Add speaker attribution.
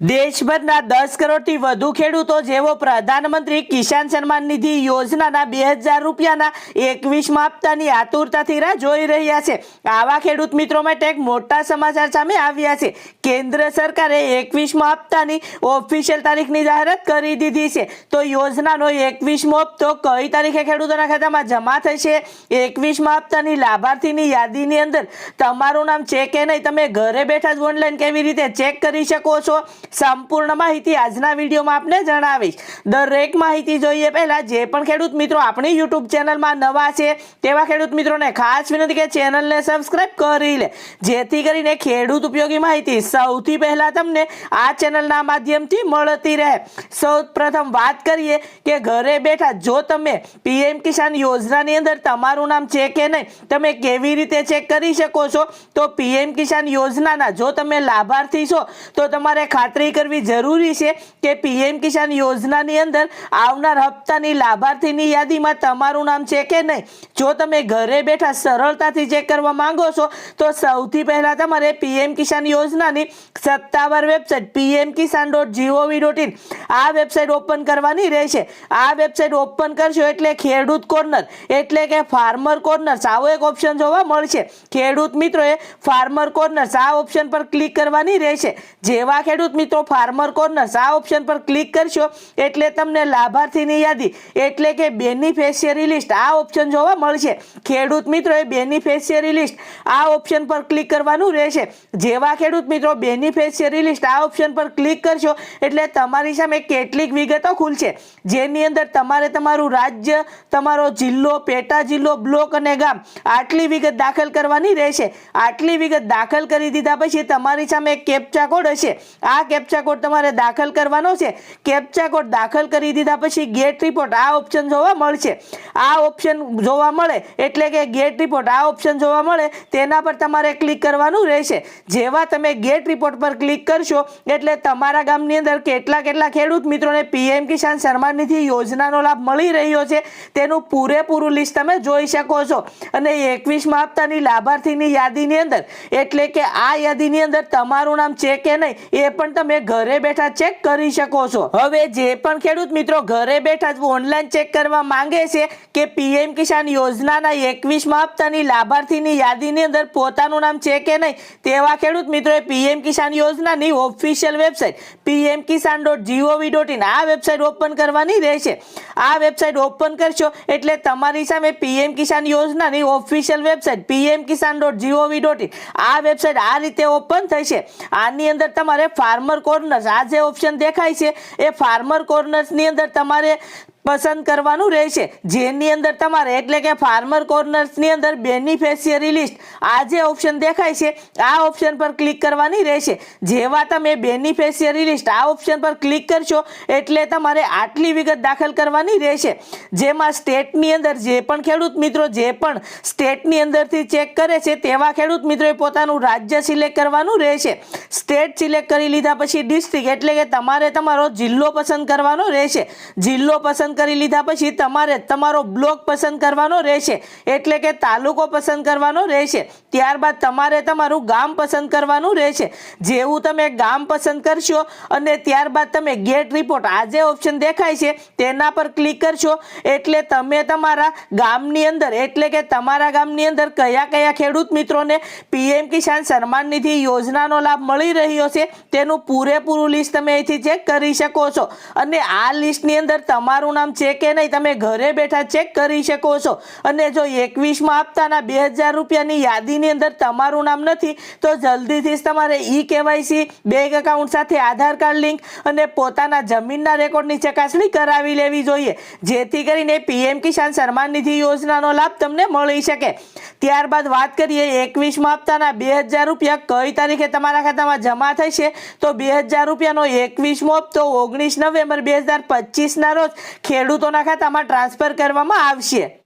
Speaker 1: દેશભરના દસ કરોડથી વધુ ખેડૂતો, જેઓ પ્રધાનમંત્રી કિસાન સન્માન નિધિ યોજનાના બે હજાર રૂપિયાના એકવીસમાં હપ્તાની આતુરતાથી રાહ જોઈ રહ્યા છે. આવા ખેડૂત મિત્રો માટે એક મોટા સમાચાર સામે આવ્યા છે. કેન્દ્ર સરકારે એકવીસમાં હપ્તાની ઓફિશિયલ તારીખની જાહેરાત કરી દીધી છે. તો યોજનાનો એકવીસમો હપ્તો કઈ તારીખે ખેડૂતોના ખાતામાં જમા થશે? એકવીસમાં હપ્તાની લાભાર્થીની યાદીની અંદર તમારું નામ છે કે નહીં? તમે ઘરે બેઠા જ ઓનલાઈન કેવી રીતે ચેક કરી શકો છો? સંપૂર્ણ માહિતી આજના વિડીયોમાં આપને જણાવીશ. દરેક માહિતી જોઈએ પહેલાં જે પણ ખેડૂત મિત્રો આપણી યુટ્યુબ ચેનલમાં નવા છે, તેવા ખેડૂત મિત્રોને ખાસ વિનંતી કે ચેનલને સબસ્ક્રાઈબ કરી લે. જેથી કરીને ખેડૂત ઉપયોગી માહિતી સૌથી પહેલાં તમને આ ચેનલના માધ્યમથી મળતી રહે. સૌ પ્રથમ વાત કરીએ કે ઘરે બેઠા જો તમે પીએમ કિસાન યોજનાની અંદર તમારું નામ છે કે નહીં, તમે કેવી રીતે ચેક કરી શકો છો? તો પીએમ કિસાન યોજનાના જો તમે લાભાર્થી છો, તો તમારે ખાતરી કરવી જરૂરી છે કે પીએમ કિસાન યોજનાની અંદર આવનાર હપ્તાની લાભાર્થીની યાદીમાં તમારું નામ છે કે નહીં? જો તમે ઘરે બેઠા સરળતાથી ચેક કરવા માંગો છો, તો સૌથી પહેલા તમારે પીએમ કિસાન યોજનાની સત્તાવાર website PM Kisan dot G O V dot in આ વેબસાઇટ ઓપન કરવાની રહેશે. આ વેબસાઇટ ઓપન કરશો એટલે ખેડૂત કોર્નર, એટલે કે ફાર્મર કોર્નર આવો એક ઓપ્શન જોવા મળશે. ખેડૂત મિત્રોએ ફાર્મર કોર્નર આ ઓપ્શન પર ક્લિક કરવાની રહેશે. જેવા ખેડૂત મિત્રો ફાર્મર કોર્નર્સ આ ઓપ્શન પર ક્લિક કરશો એટલે તમને લાભાર્થીની યાદી એટલે કે બેનિફિશિયરી લિસ્ટ આ ઓપ્શન જોવા મળશે. ખેડૂત મિત્રોએ બેનિફિશિયરી લિસ્ટ આ ઓપ્શન પર ક્લિક કરવાનું રહેશે. જેવા ખેડૂત મિત્રો બેનિફિશિયરી લિસ્ટ આ ઓપ્શન પર ક્લિક કરશો એટલે તમારી સામે કેટલીક વિગતો ખુલશે. જેની અંદર તમારે તમારું રાજ્ય, તમારો જિલ્લો, પેટા જિલ્લો, બ્લોક અને ગામ આટલી વિગત દાખલ કરવાની રહેશે. આટલી વિગત દાખલ કરી દીધા પછી તમારી સામે એક કેપ્ચા કોડ હશે. આ કેપ્ચા કોડ તમારે દાખલ કરવાનો છે. કેપ્ચા કોડ દાખલ કરી દીધા પછી ગેટ રિપોર્ટ આ ઓપ્શન જોવા મળશે. આ ઓપ્શન જોવા મળે એટલે કે ગેટ રિપોર્ટ આ ઓપ્શન જોવા મળે તેના પર તમારે ક્લિક કરવાનું રહેશે. જેવા તમે ગેટ રિપોર્ટ પર ક્લિક કરશો એટલે તમારા ગામની અંદર કેટલા કેટલા ખેડૂત મિત્રોને પીએમ કિસાન સન્માન નિધિ યોજનાનો લાભ મળી રહ્યો છે તેનું પૂરેપૂરું લિસ્ટ તમે જોઈ શકો છો. અને એકવીસમાં હપ્તાની લાભાર્થીની યાદીની અંદર એટલે કે આ યાદીની અંદર તમારું નામ છે કે નહીં એ પણ તમે ઘરે બેઠા ચેક કરી શકો છો. હવે જે પણ ખેડૂત મિત્રો ઘરે બેઠા જ ઓનલાઈન ચેક કરવા માંગે છે કે પીએમ કિસાન યોજનાના એકવીસમાં હપ્તાની લાભાર્થીની યાદીની અંદર પોતાનું નામ છે કે નહીં, તેવા ખેડૂત મિત્રોએ પીએમ કિસાન યોજનાની official website PM Kisan dot G O V dot in આ વેબસાઇટ ઓપન કરવાની રહેશે. આ વેબસાઇટ ઓપન કરશો એટલે તમારી સામે પીએમ કિસાન યોજનાની official website PM Kisan dot G O V dot in આ વેબસાઇટ આ રીતે ઓપન થશે. આની અંદર તમારે ફાર્મર કોર્નર્સ આ જે ઓપ્શન દેખાય છે, એ ફાર્મર કોર્નર્સની અંદર તમારે પસંદ કરવાનું રહેશે. જેની અંદર તમારે એટલે કે ફાર્મર કોર્નર્સની અંદર બેનિફિશિયરી લિસ્ટ આ જે ઓપ્શન દેખાય છે. આ ઓપ્શન પર ક્લિક કરવાની રહેશે. જેવા તમે બેનિફિશિયરી લિસ્ટ આ ઓપ્શન પર ક્લિક કરશો એટલે તમારે આટલી વિગત દાખલ કરવાની રહેશે. જેમાં સ્ટેટની અંદર જે પણ ખેડૂત મિત્રો જે પણ સ્ટેટની અંદરથી ચેક કરે છે તેવા ખેડૂત મિત્રોએ પોતાનું રાજ્ય સિલેક્ટ કરવાનું રહેશે. સ્ટેટ સિલેક્ટ કરી લીધા પછી ડિસ્ટ્રિક્ટ એટલે કે તમારે તમારો જિલ્લો પસંદ કરવાનો રહેશે. જિલ્લો પસંદ કરી લીધા પછી તમારે તમારો બ્લોક પસંદ કરવાનો રહેશે. એટલે કે તાલુકો પસંદ કરવાનો રહેશે. ત્યારબાદ તમારે તમારું ગામ પસંદ કરવાનું રહેશે. જેવું તમે ગામ પસંદ કરશો અને ત્યારબાદ તમે ગેટ રિપોર્ટ આ જે ઓપ્શન દેખાય છે, તેના પર ક્લિક કરશો. એટલે તમે તમારા ગામની અંદર, એટલે કે તમારા ગામની અંદર કયા કયા ખેડૂત મિત્રોને પીએમ કિસાન સન્માન નિધિ યોજનાનો લાભ મળી રહ્યો છે, તેનું પૂરેપૂરું લિસ્ટ તમે અહીંથી ચેક કરી શકો છો. અને આ લિસ્ટની અંદર તમારું નામ છે કે નહીં તમે ઘરે બેઠા ચેક કરી શકો છો. અને જો એકવીસમાં હપ્તાના બે હજાર રૂપિયાની યાદીની અંદર તમારું નામ નથી, તો જલ્દીથી જ તમારે ઈ કેવાયસી બેંક એકાઉન્ટ સાથે આધાર કાર્ડ લિંક અને પોતાના જમીનના રેકોર્ડની ચકાસણી કરાવી લેવી જોઈએ. જેથી કરીને પીએમ કિસાન સન્માન નિધિ યોજનાનો લાભ તમને મળી શકે. ત્યારબાદ વાત કરીએ એકવીસમાં હપ્તાના બે હજાર રૂપિયા કઈ તારીખે તમારા ખાતામાં જમા થશે? તો બે હજાર રૂપિયાનો એકવીસમો હપ્તો ઓગણીસ નવેમ્બર બે હજાર પચીસના રોજ ખેડૂતોના ખાતામાં ટ્રાન્સફર કરવામાં આવશે.